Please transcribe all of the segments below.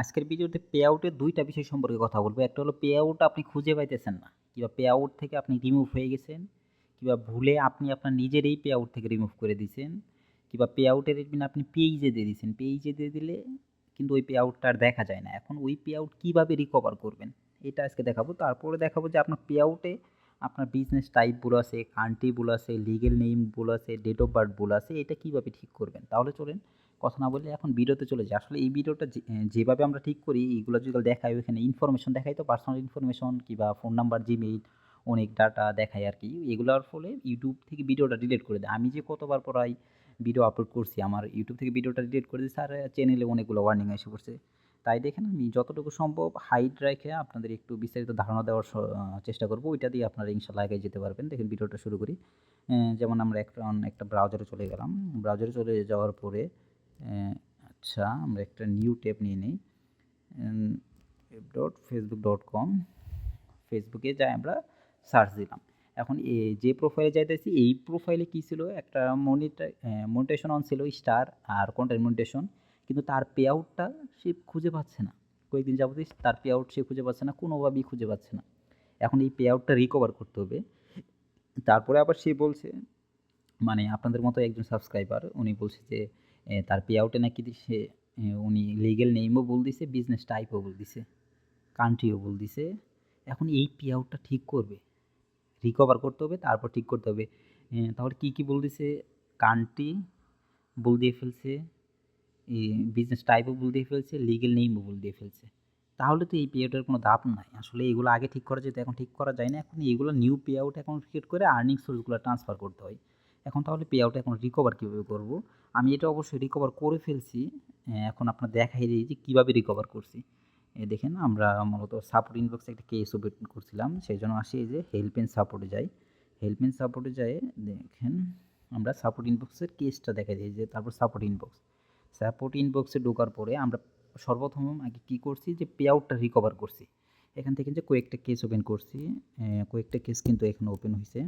আজকের ভিডিওতে পে আউটের দুইটা বিষয় সম্পর্কে কথা বলব। একটা হলো পে আউট আপনি খুঁজে পাইতেছেন না, কিংবা পে আউট থেকে আপনি রিমুভ হয়ে গেছেন, কিংবা ভুলে আপনি আপনার নিজেরই পে আউট থেকে রিমুভ করে দিয়েছেন কিংবা পে আউটের এডমিন আপনি পেইজে দিয়ে দিয়েছেন পেইজে দিয়ে দিলে কিন্তু ওই পে আউটটা আর দেখা যায় না। এখন ওই পে আউট কীভাবে রিকভার করবেন, এটা আজকে দেখাবো। তারপরে দেখাবো যে আপনার পে আউটে আপনার বিজনেস টাইপ টাইপগুলো আছে কান্ট্রিগুলো আছে লিগেল নেমগুলো আছে ডেট অফ বার্থ বার্থগুলো আছে, এটা কীভাবে ঠিক করবেন। তাহলে চলেন কথা না বললে এখন ভিডিওতে চলে যায়। আসলে এই ভিডিওটা যেভাবে আমরা ঠিক করি এইগুলো যদি দেখাই, ওইখানে ইনফরমেশন দেখাই তো পার্সোনাল ইনফরমেশন কিংবা ফোন নাম্বার জিমেইল অনেক ডাটা দেখায় আর কি। এগুলোর ফলে ইউটিউব থেকে ভিডিওটা ডিলিট করে দেয়। আমি যে কতবার পরাই ভিডিও আপলোড করছি, আমার ইউটিউব থেকে ভিডিওটা ডিলিট করে দিয়েছে আর চ্যানেলে অনেকগুলো ওয়ার্নিং এসে পড়ছে। তাই দেখেন আমি যতটুকু সম্ভব হাইট রেখে আপনাদের একটু বিস্তারিত ধারণা দেওয়ার চেষ্টা করব। ওইটা দিয়ে আপনারা ইনশাল্লাহ আগে যেতে পারবেন। দেখেন ভিডিওটা শুরু করি। যেমন আমরা একটা একটা ব্রাউজারে চলে গেলাম। ব্রাউজারে চলে যাওয়ার পরে আচ্ছা আমরা একটা নিউ ট্যাব নিয়ে নিই। ডট ফেসবুক ডট কম ফেসবুকে যাই আমরা সার্চ দিলাম। এখন যে প্রোফাইলে যাইতেছি, এই প্রোফাইলে কী ছিল? একটা মনিটা মনিটেশন অন ছিল স্টার আর কন্টেন্ট মনিটেশন কিন্তু তার পে আউটটা সে খুঁজে পাচ্ছে না। কয়েকদিন যাবতই তার পে আউট সে খুঁজে পাচ্ছে না, কোনোভাবেই খুঁজে পাচ্ছে না। এখন এই পে আউটটা রিকভার করতে হবে। তারপরে আবার সে বলছে মানে আপনাদের মতো একজন সাবস্ক্রাইবার উনি বলছে যে তার পে আউটে নাকি সে উনি লিগেল নেমও বল দিছে বিজনেস টাইপও বল দিছে কান্ট্রিও বল দিছে। এখন এই পে আউটটা ঠিক করবে রিকভার করতে হবে, তারপর ঠিক করতে হবে। তাহলে কী কী বল দিছে? কান্ট্রি বল দিয়ে ফেলছে বিজনেস টাইপও বল দিয়ে ফেলছে লিগেল নেমও বল দিয়ে ফেলছে। তাহলে তো এই পে আউটের কোনো দাম নাই। আসলে এগুলো আগে ঠিক করা যেত, এখন ঠিক করা যায় না। এখন এগুলো new payout account create করে আর্নিং সোর্সগুলো ট্রান্সফার করতে হয়। এখন তাহলে পে আউট এখন রিকভার কীভাবে করব? আমি এটা অবশ্যই রিকভার করে ফেলছি। এখন আপনার দেখাই দিই যে কীভাবে রিকভার করছি। দেখেন, আমরা মূলত সাপোর্ট ইনবক্সে একটা কেস ওপেন করছিলাম। সেই জন্য আসি যে হেল্প এন্ড সাপোর্টে যাই। হেল্প এন্ড সাপোর্টে যাই, দেখেন, আমরা সাপোর্ট ইনবক্সের কেসটা দেখাই দিই, যে তারপর সাপোর্ট ইনবক্স সাপোর্ট ইনবক্সে ঢোকার পরে আমরা সর্বপ্রথম আগে কী করছি যে পে আউটটা রিকভার করছি। এখান থেকে যে কয়েকটা কেস ওপেন করছি কয়েকটা কেস কিন্তু এখানে ওপেন হয়েছে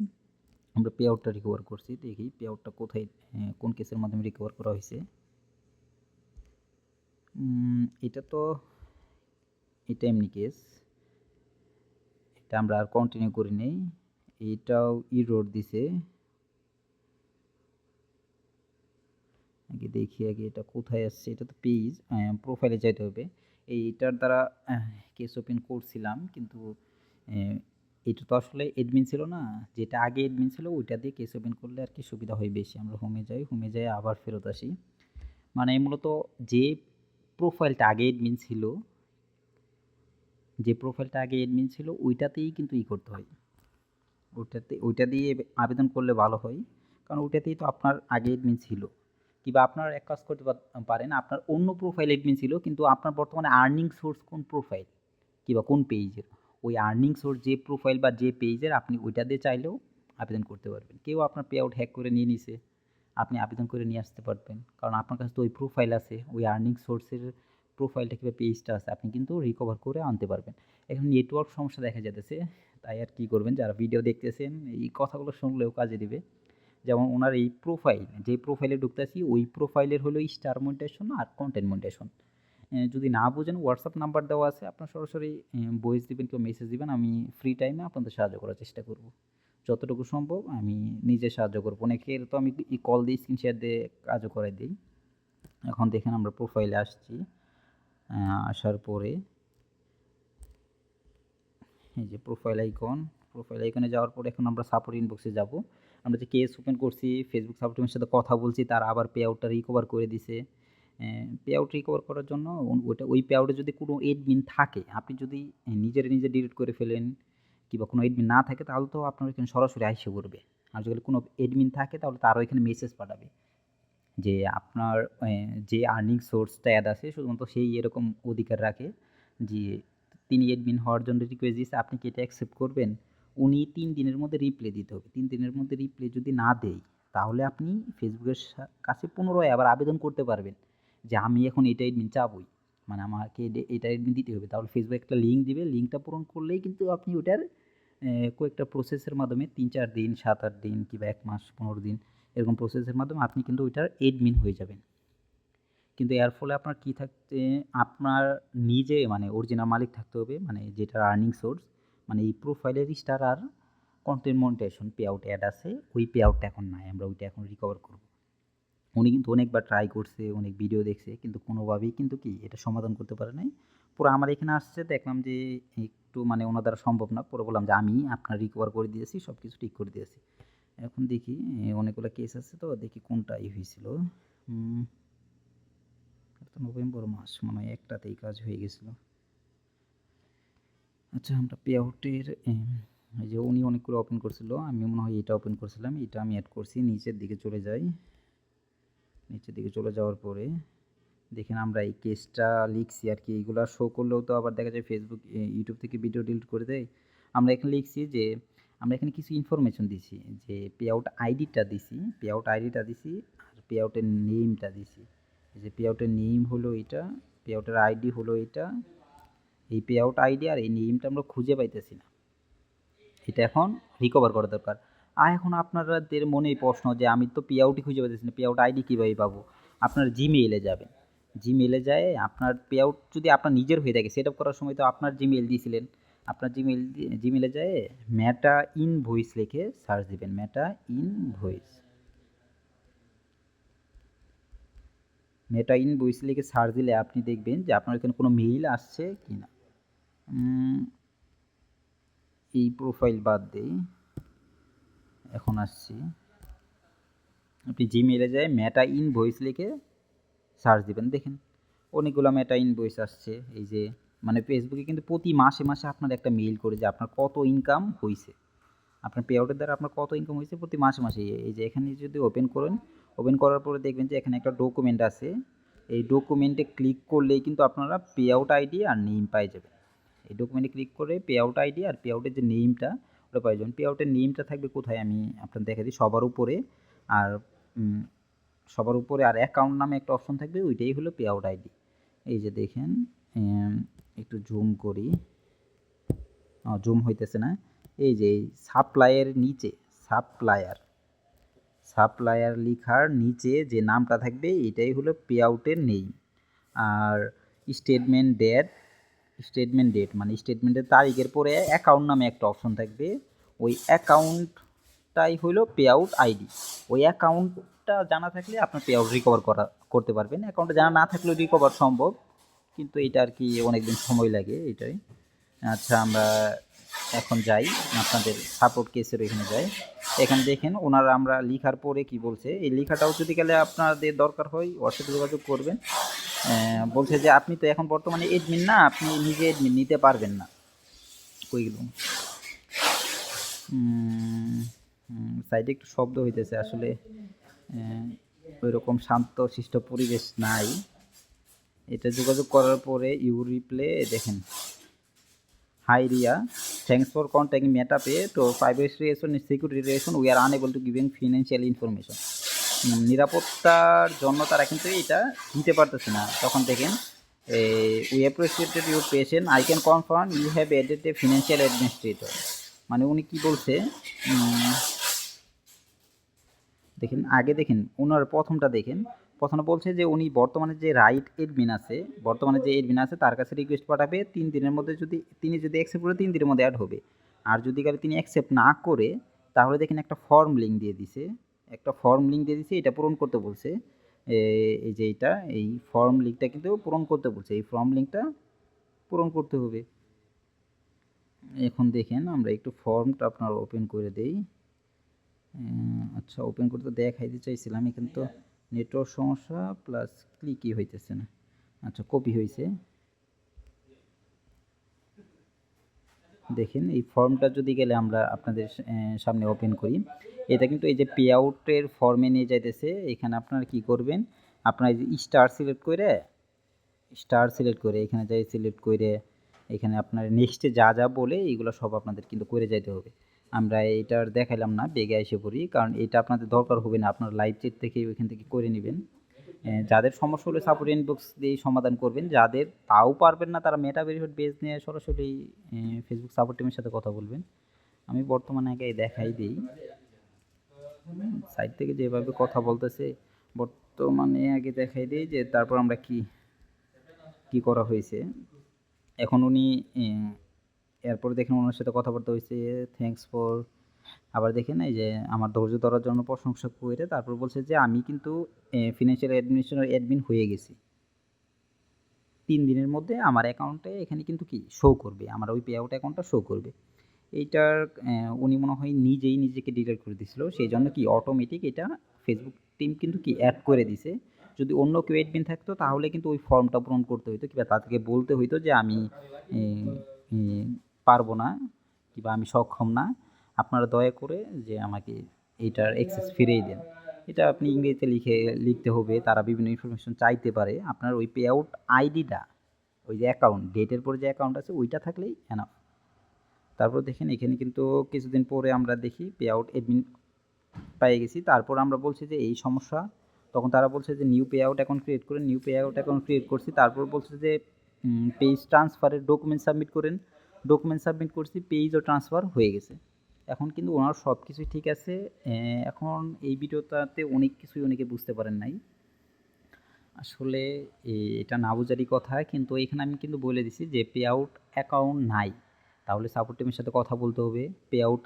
আমরা পে আউটটা রিকভার করছি, দেখি পে আউটটা কোথায় কোন কেসের মাধ্যমে রিকভার করা হয়েছে। এটা তো, এটা এমনি কেস এটা আমরা আর কন্টিনিউ করি নেই। এইটাও ই রোড দিছে। আগে দেখি, আগে এটা কোথায় আসছে, এটা তো পেজ প্রোফাইলে যাইতে হবে। এইটার দ্বারা কেস ওপেন করছিলাম, কিন্তু এটা তো আসলে এডমিন ছিল না। যেটা আগে এডমিন ছিল, ওইটা দিয়ে কেস ওপেন করলে আর কি সুবিধা হয় বেশি। আমরা হোমে যাই হোমে যাই আবার ফেরত আসি। মানে মূলত যে প্রোফাইলটা আগে এডমিন ছিল, যে প্রোফাইলটা আগে এডমিন ছিল, ওইটাতেই কিন্তু ই করতে হয়। ওইটাতে, ওইটা দিয়ে আবেদন করলে ভালো হয়, কারণ ওইটাতেই তো আপনার আগে এডমিন ছিল। কিংবা আপনার এক কাজ করতে পার- পারেন, আপনার অন্য প্রোফাইল এডমিন ছিল, কিন্তু আপনার বর্তমানে আর্নিং সোর্স কোন প্রোফাইল কিংবা কোন পেজের ওই আর্নিং সোর্স যে প্রোফাইল বা যে পেজের আপনি ওইটা দিয়ে চাইলেও আবেদন করতে পারবেন। কেউ আপনার পে আউট হ্যাক করে নিয়ে নিছে, আপনি আবেদন করে নিয়ে আসতে পারবেন। কারণ আপনার কাছে তো ওই প্রোফাইল আছে, ওই আর্নিং সোর্সের প্রোফাইলটা কিংবা পেজটা আছে, আপনি কিন্তু রিকভার করে আনতে পারবেন। এখন নেটওয়ার্ক সমস্যা দেখা যেতেছে তাই আর কি করবেন? যারা ভিডিও দেখতেছেন, এই কথাগুলো শুনলেও কাজে দিবে। যেমন ওনার এই প্রোফাইল যে প্রোফাইলে ঢুকতেছি, ওই প্রোফাইলের হলো স্টার মনিটেশন আর কন্টেন্ট মনিটেশন যদি না বোঝেন হোয়াটসঅ্যাপ নাম্বার দেওয়া আছে, আপনার সরাসরি ভয়েস দিবেন কেউ মেসেজ দিবেন, আমি ফ্রি টাইমে আপনাদের সাহায্য করার চেষ্টা করব। যতটুকু সম্ভব, আমি নিজে সাহায্য করব। অনেকের তো আমি কল দিয়ে স্ক্রিন শেয়ার দিয়ে কাজও করাই দিই। এখন দেখেন আমরা প্রোফাইলে আসছি আসার পরে এই যে প্রোফাইল আইকন প্রোফাইল আইকনে যাওয়ার পরে এখন আমরা সাপোর্ট ইনবক্সে যাব। আমরা যে কেস ওপেন করছি ফেসবুক সাপোর্টের সাথে কথা বলছি, তার আবার পে আউটটা রিকভার করে দিছে। পে আউট রিকভার করার জন্য ও- ওটা ওই পে আউটে যদি কোনো এডমিন থাকে, আপনি যদি নিজের নিজে ডিলিট করে ফেলেন, কিংবা কোনো এডমিন না থাকে, তাহলে তো আপনার এখানে সরাসরি আইসে করবে আর যদি কোনো এডমিন থাকে, তাহলে তারও এখানে মেসেজ পাঠাবে। যে আপনার যে আর্নিং সোর্সটা অ্যাড আছে, শুধুমাত্র সেই এরকম অধিকার রাখে, যে তিনি এডমিন হওয়ার জন্য রিকোয়েস্ট দিয়েছে, আপনি কি এটা অ্যাকসেপ্ট করবেন? উনি তিন দিনের মধ্যে রিপ্লে দিতে হবে। তিন দিনের মধ্যে রিপ্লে যদি না দেয়, তাহলে আপনি ফেসবুকের কাছে পুনরায় আবার আবেদন করতে পারবেন। যে আমি এখন এটা এডমিন চাবই। মানে আমাকে এটা এডমিন দিতে হবে। তাহলে ফেসবুক একটা লিঙ্ক দিবে। লিঙ্কটা পূরণ করলেই কিন্তু আপনি ওটার কয়েকটা প্রসেসের মাধ্যমে তিন, চার দিন, সাত, আট দিন কিংবা এক মাস, পনেরো দিন এরকম প্রসেসের মাধ্যমে আপনি কিন্তু ওইটার এডমিন হয়ে যাবেন। কিন্তু এর ফলে আপনার কী থাকতে, আপনার নিজে মানে অরিজিনাল মালিক থাকতে হবে। মানে যেটা আর্নিং সোর্স মানে এই প্রোফাইলের স্টার আর content monetization payout ad আছে। ওই পে আউটটা এখন নাই। আমরা ওইটা এখন রিকভার করব। উনি কিন্তু অনেকবার ট্রাই করছে, অনেক ভিডিও দেখছে, কিন্তু কোনোভাবেই কিন্তু কি এটা সমাধান করতে পারে নাই। পুরো আমার এখানে আসছে, দেখলাম যে একটু মানে ওনার দ্বারা সম্ভব না, পরে বললাম যে আমি আপনার রিকভার করে দিয়েছি সব কিছু ঠিক করে দিয়েছি। এখন দেখি অনেকগুলো কেস আছে তো, দেখি কোনটা ই হয়েছিল। নভেম্বর মাস, মনে হয় একটাতেই কাজ হয়ে গেছিল। আচ্ছা আমরা পে আউটের যে উনি অনেকগুলো ওপেন করছিল, আমি মনে হয় এটা ওপেন করছিলাম, এটা আমি অ্যাড করছি, নিচের দিকে চলে যাই। নিচের দিকে চলে যাওয়ার পরে দেখেন আমরা এই কেসটা লিখছি আর কি। এইগুলো শো করলেও তো আবার দেখা যায় ফেসবুক ইউটিউব থেকে ভিডিও ডিলিট করে দেয়। আমরা এখানে লিখছি যে, আমরা এখানে কিছু ইনফরমেশন দিছি, যে পে আউট আইডিটা দিছি পে আউট আইডিটা দিছি আর পে আউটের নেমটা দিছি যে পে আউটের নেম হলো এটা পে আউটের আইডি হলো এটা, এই পে আউট আইডি আর এই নেমটা আমরা খুঁজে পাইতেছি না। এটা এখন রিকভার করা দরকার। আর এখন আপনাদের মনে প্রশ্ন যে আমি তো পে আউটই খুঁজে পাইতেছি না পে আউট আইডি কীভাবে পাবো? আপনার জিমেইলে যাবেন। জিমেইলে যায়, আপনার পে আউট যদি আপনার নিজের হয়ে থাকে সেট আপ করার সময় তো আপনার জিমেইল দিয়েছিলেন আপনার জিমেইল জিমেইলে যায় ম্যাটা ইন ভয়েস লিখে সার্চ দিবেন Meta invoice Meta invoice লিখে সার্চ দিলে আপনি দেখবেন যে আপনার এখানে কোনো মেইল আসছে কি না এই প্রোফাইল বাদ দেই। এখন আসছি। আপনি জিমেইলে যায় মেটা ইন ভয়েস লিখে সার্চ দিবেন। দেখেন, অনেকগুলো মেটা ইন ভয়েস আসছে। এই যে মানে ফেসবুকে কিন্তু প্রতি মাসে মাসে আপনার একটা মেইল করে যে আপনার কত ইনকাম হয়েছে আপনার পে আউটের দ্বারা আপনার কত ইনকাম হয়েছে প্রতি মাসে মাসে। এই যে, এখানে যদি ওপেন করেন ওপেন করার পরে দেখবেন যে এখানে একটা ডকুমেন্ট আছে। এই ডকুমেন্টে ক্লিক করলেই কিন্তু আপনারা পে আউট আইডি আর নেম পাই যাবেন। এই ডকুমেন্টে ক্লিক করে পে আউট আইডি আর পে আউটের যে নেমটা পাই যাবেন পে আউটের নেমটা থাকবে কোথায়? আমি আপনার দেখা দিই, সবার উপরে আর সবার উপরে আর অ্যাকাউন্ট নামে একটা অপশন থাকবে, ওইটাই হলো পে আউট আইডি এই যে দেখেন একটু জুম করি। জুম হইতেছে না। এই যে সাপ্লাইয়ের নিচে সাপ্লায়ার সাপ্লায়ার লিখার নিচে যে নামটা থাকবে, এটাই হলো পে আউটের নেই আর স্টেটমেন্ট ডেট স্টেটমেন্ট ডেট মানে স্টেটমেন্টের তারিখের পরে অ্যাকাউন্ট নামে একটা অপশন থাকবে। ওই অ্যাকাউন্টটাই হলো পে আউট আইডি ওই অ্যাকাউন্টটা জানা থাকলে আপনার পে আউট রিকভার করা, করতে পারবেন। অ্যাকাউন্টটা জানা না থাকলেও রিকভার সম্ভব, কিন্তু এটা আর কি অনেকদিন সময় লাগে এটাই আচ্ছা আমরা এখন যাই। আপনাদের সাপোর্ট কেসের ওইখানে যাই। এখানে দেখেন ওনারা আমরা লিখার পরে কি বলছে? এই লেখাটাও যদি গেলে আপনাদের দরকার হয় ওর যোগাযোগ করবেন। বলছে যে আপনি তো এখন বর্তমানে এডমিন না, আপনি নিজে এডমিন নিতে পারবেন না। ওইগুলো সাইডে একটু শব্দ হইতেছে আসলে। ওই রকম শান্ত, শিষ্ট পরিবেশ নাই। এটা যোগাযোগ করার পরে ইউ রিপ্লে দেখেন। Hi Ria, thanks for contacting MetaPay to privacy reason and security reason we are unable to giving information. উম, নিরাপত্তার জন্য তারা কিন্তু এটা দিতে পারতেছে না তখন দেখেন we appreciated your patient I can confirm you have added a financial administrator মানে উনি কি বলছে দেখেন আগে দেখেন ওনার প্রথমটা দেখেন। প্রথমে বলছে যে উনি বর্তমানে যে রাইট এডমিন আছে, বর্তমানে যে এডমিন আছে, তার কাছে রিকোয়েস্ট পাঠাবে, তিন দিনের মধ্যে যদি, তিনি যদি অ্যাকসেপ্ট করে, তিন দিনের মধ্যে অ্যাড হবে। আর যদি কালে তিনি অ্যাকসেপ্ট না করে, তাহলে দেখেন একটা ফর্ম লিঙ্ক দিয়ে দিছে। একটা ফর্ম লিঙ্ক দিয়ে দিছে, এটা পূরণ করতে বলছে। এই যে এইটা, এই ফর্ম লিঙ্কটা কিন্তু পূরণ করতে বলছে। এই ফর্ম লিঙ্কটা পূরণ করতে হবে। এখন দেখেন, আমরা একটু ফর্মটা আপনার ওপেন করে দেই। আচ্ছা ওপেন করতে দেখাইতে চাইছিলাম, এখানে তো নেটওয়ার্ক সমস্যা প্লাস ক্লিকই হইতেছে না। আচ্ছা কপি হয়েছে দেখেন, এই ফর্মটা যদি গেলে আমরা আপনাদের সামনে ওপেন করি। এটা কিন্তু এই যে পে আউটের ফর্মে নিয়ে যাইতেছে, এখানে আপনারা কি করবেন? আপনারা যে স্টার সিলেক্ট করে স্টার সিলেক্ট করে, এখানে যাই সিলেক্ট করে, এখানে আপনার নেক্সটে যা যা বলে এগুলো সব আপনাদের কিন্তু করে যাইতে হবে। আমরা এটার দেখাইলাম না, বেগে এসে পড়ি, কারণ এটা আপনাদের দরকার হবে না, আপনার লাইভ চেট থেকে ওইখান থেকে করে নেবেন। যাদের সমস্যা হলে সাপোর্ট ইনবক্স দিয়ে সমাধান করবেন, যাদের তাও পারবেন না, তারা মেটা ভেরিফাইড বেস নিয়ে সরাসরি ফেসবুক সাপোর্ট টিমের সাথে কথা বলবেন। আমি বর্তমানে আগে দেখাই দিই। সাইড থেকে যেভাবে কথা বলতেছে, বর্তমানে আগে দেখাই দিই যে তারপর আমরা কি কি করা হয়েছে। এখন উনি এরপর দেখেন ওনার সাথে কথাবার্তা হয়েছে থ্যাঙ্কস ফর আবার দেখেন এই যে, আমার ধৈর্য ধরার জন্য প্রশংসা করে তারপর বলছে যে, আমি কিন্তু ফিনান্সিয়াল অ্যাডমিনিস্ট্রেশনের অ্যাডমিন হয়ে গেছি। তিন দিনের মধ্যে আমার অ্যাকাউন্টে এখানে কিন্তু কি? শো করবে। আমার ওই পে আউট অ্যাকাউন্টটা শো করবে। এইটার উনি মনে হয় নিজেই নিজেকে ডিলিট করে দিছিল। সেই জন্য কি অটোমেটিক এটা ফেসবুক টিম কিন্তু কি অ্যাড করে দিছে। যদি অন্য কেউ অ্যাডমিন থাকতো, তাহলে কিন্তু ওই ফর্মটা পূরণ করতে হতো কিংবা তাদেরকে বলতে হইতো যে, আমি পারব না কিংবা আমি সক্ষম না, আপনারা দয়া করে যে আমাকে এইটার অ্যাক্সেস ফিরিয়ে দেন। এটা আপনি ইংরেজিতে লিখে, লিখতে হবে, তারা বিভিন্ন ইনফরমেশন চাইতে পারে। আপনার ওই পে আউট আইডিটা ওই যে অ্যাকাউন্ট ডেটের পরে যে অ্যাকাউন্ট আছে, ওইটা থাকলেই এনাফ তারপর দেখেন, এখানে কিন্তু কিছুদিন পরে আমরা দেখি পে আউট এডমিন পেয়ে গেছি। তারপর আমরা বলছি যে এই সমস্যা, তখন তারা বলছে যে new payout account create করেন new payout account create করছি। তারপর বলছে যে পেজ ট্রান্সফারের ডকুমেন্ট সাবমিট করেন। ডকুমেন্ট সাবমিট করছি পেজও ট্রান্সফার হয়ে গেছে। এখন কিন্তু ওনার সব কিছুই ঠিক আছে। এখন এই ভিডিওটাতে অনেক কিছুই অনেকে বুঝতে পারেন নাই। আসলে এটা না বোঝারই কথা, কিন্তু এখানে আমি কিন্তু বলে দিছি যে পে আউট অ্যাকাউন্ট নাই। তাহলে সাপোর্ট টিমের সাথে কথা বলতে হবে। পে আউট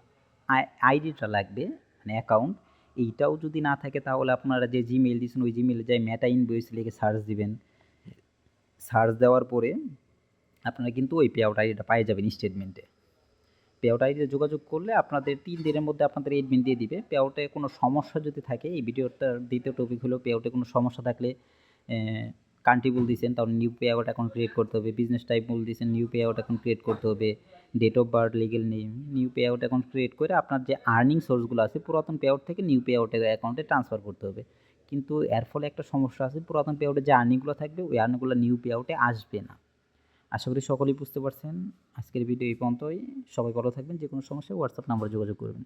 আইডিটা লাগবে মানে অ্যাকাউন্ট এইটাও যদি না থাকে তাহলে আপনারা যে জিমেল দিয়েছেন, ওই জিমেলে যাই মেটা ইনভয়েস লিখে সার্চ দিবেন। সার্চ দেওয়ার পরে আপনারা কিন্তু ওই পে আউট আইডিটা পেয়ে যাবেন স্টেটমেন্টে পে আউট আইডিতে যোগাযোগ করলে আপনাদের তিন দিনের মধ্যে আপনাদের এডমিন দিয়ে দিবে। পে আউটে কোনো সমস্যা যদি থাকে, এই ভিডিওটার দ্বিতীয় টপিক হলো পে আউটে কোনো সমস্যা থাকলে কান্ট্রি বল দিয়েছেন, তাহলে new payout account create করতে হবে। বিজনেস টাইপ বল দিয়েছেন new payout account create করতে হবে। Date of birth legal name new payout account create করে আপনার যে আর্নিং সোর্সগুলো আছে, পুরাতন পে আউট থেকে নিউ পে আউটের অ্যাকাউন্টে ট্রান্সফার করতে হবে। কিন্তু এর ফলে একটা সমস্যা আছে, পুরাতন পে আউটে যে আর্নিংগুলো থাকবে, ওই আর্নিংগুলো নিউ পে আউটে আসবে না। আশা করি সকলেই বুঝতে পারছেন। আজকের ভিডিও এই পর্যন্তই। সবাই ভালো থাকবেন যে কোনো সমস্যায় হোয়াটসঅ্যাপ নাম্বার যোগাযোগ করবেন।